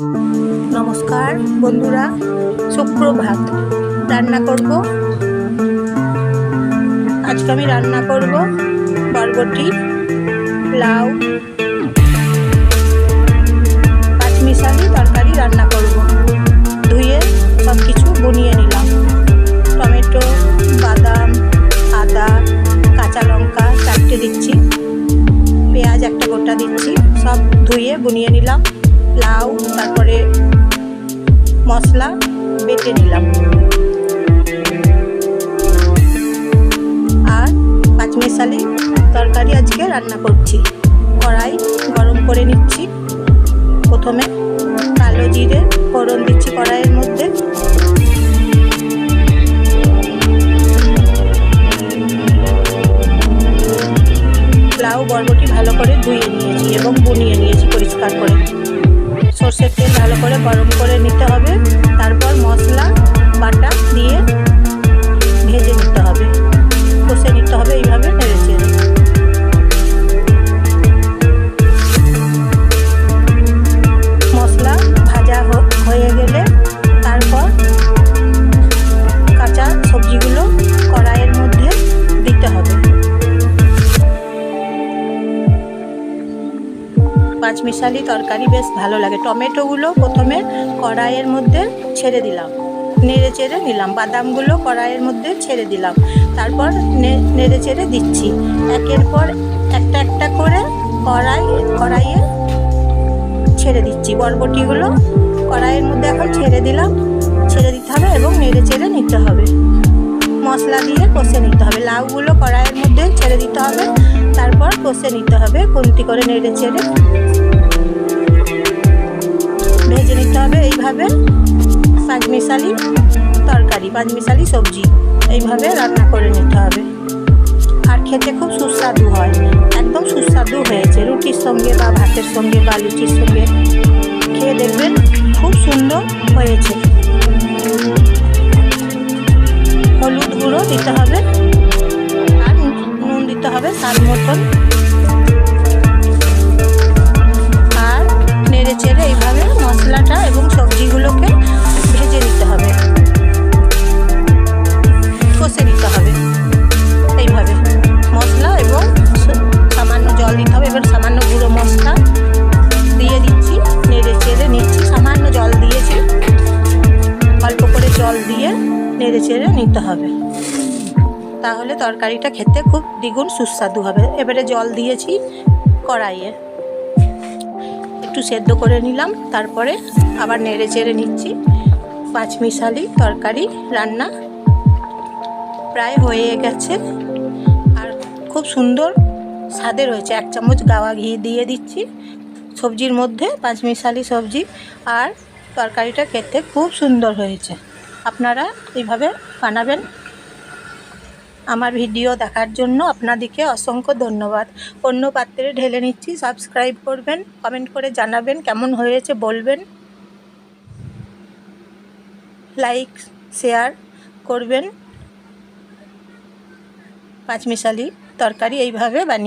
নমস্কার, বন্ধুরা, সুপ্রভাত। রান্না করব। আজকে আমি রান্না করব বরবটি, লাউ, পাঁচমিশালি তরকারি রান্না করব। ধুয়ে সব কিছু বনিয়ে নিলাম। টমেটো, বাদাম, আদা, কাঁচা লঙ্কা চারটে দিচ্ছি। পেঁয়াজ একটা গোটা দিচ্ছি। সব ধুয়ে বুনিয়ে নিলাম। লাউ, তারপরে মশলা বেটে নিলাম। আর পাঁচমিশালি তরকারি আজকে রান্না করছি। কড়াই গরম করে নিচ্ছি। প্রথমে কালো জিরে ফোড়ন দিচ্ছি কড়াইয়ের মধ্যে। লাউ বরবটি ভালো করে ধুয়ে নিয়েছি এবং বুনিয়ে নিয়েছি পরিষ্কার করে। সর্ষের তেল ভালো করে গরম করে নিতে হবে। পাঁচমিশালি তরকারি বেশ ভালো লাগে। টমেটোগুলো প্রথমে কড়াইয়ের মধ্যে ছেড়ে দিলাম। নেড়ে চেড়ে নিলাম। বাদামগুলো কড়াইয়ের মধ্যে ছেড়ে দিলাম। তারপর নেড়ে চেড়ে দিচ্ছি। একের পর একটা একটা করে কড়াই, কড়াইয়ে ছেড়ে দিচ্ছি। বরবটিগুলো কড়াইয়ের মধ্যে এখন ছেড়ে দিলাম। ছেড়ে দিতে হবে এবং নেড়ে চেড়ে নিতে হবে। মশলা দিয়ে কষে নিতে হবে। লাউগুলো কড়াইয়ের মধ্যে ছেড়ে দিতে হবে। তারপর কষে নিতে হবে। কুন্তি করে নেড়ে চেড়ে ভেজে নিতে হবে এইভাবে। পাঁচমিশালি তরকারি, পাঁচমিশালি, সবজি, এইভাবে রান্না করে নিতে হবে। আর খেতে খুব সুস্বাদু হয়, একদম সুস্বাদু হয়েছে। রুটির সঙ্গে বা ভাতের সঙ্গে বা লুচির সঙ্গে খেয়ে দেখবেন খুব সুন্দর হয়েছে। হলুদ গুঁড়ো দিতে হবে, আর নুন দিতে হবে স্বাদ মতন। নেড়ে চেড়ে এইভাবে মশলাটা এবং সবজিগুলোকে ভেজে নিতে হবে। কষে নিতে হবে। এইভাবে মশলা এবং সামান্য জল দিতে হবে। এবার সামান্য গুঁড়ো মশলা দিয়ে দিচ্ছি, নেড়ে চেড়ে নিচ্ছি। সামান্য জল দিয়েছি। অল্প করে জল দিয়ে নেড়ে চেড়ে নিতে হবে। তাহলে তরকারিটা খেতে খুব দ্বিগুণ সুস্বাদু হবে। এবারে জল দিয়েছি কড়াইয়ে। একটু সেদ্ধ করে নিলাম, তারপরে আবার নেড়ে চেড়ে নিচ্ছি। পাঁচমিশালি তরকারি রান্না প্রায় হয়ে গেছে। আর খুব সুন্দর স্বাদের হয়েছে এক চামচ গাওয়া ঘি দিয়ে দিচ্ছি সবজির মধ্যে, পাঁচমিশালি সবজি। আর তরকারিটা খেতে খুব সুন্দর হয়েছে। আপনারা এইভাবে বানাবেন। আমার ভিডিও দেখার জন্য আপনাদেরকে অসংখ্য ধন্যবাদ। অন্য পাত্রে ঢেলে নিচ্ছি সাবস্ক্রাইব করবেন কমেন্ট করে জানাবেন কেমন হয়েছে, বলবেন। লাইক শেয়ার করবেন। পাঁচমিশালি তরকারি এইভাবে বানিয়ে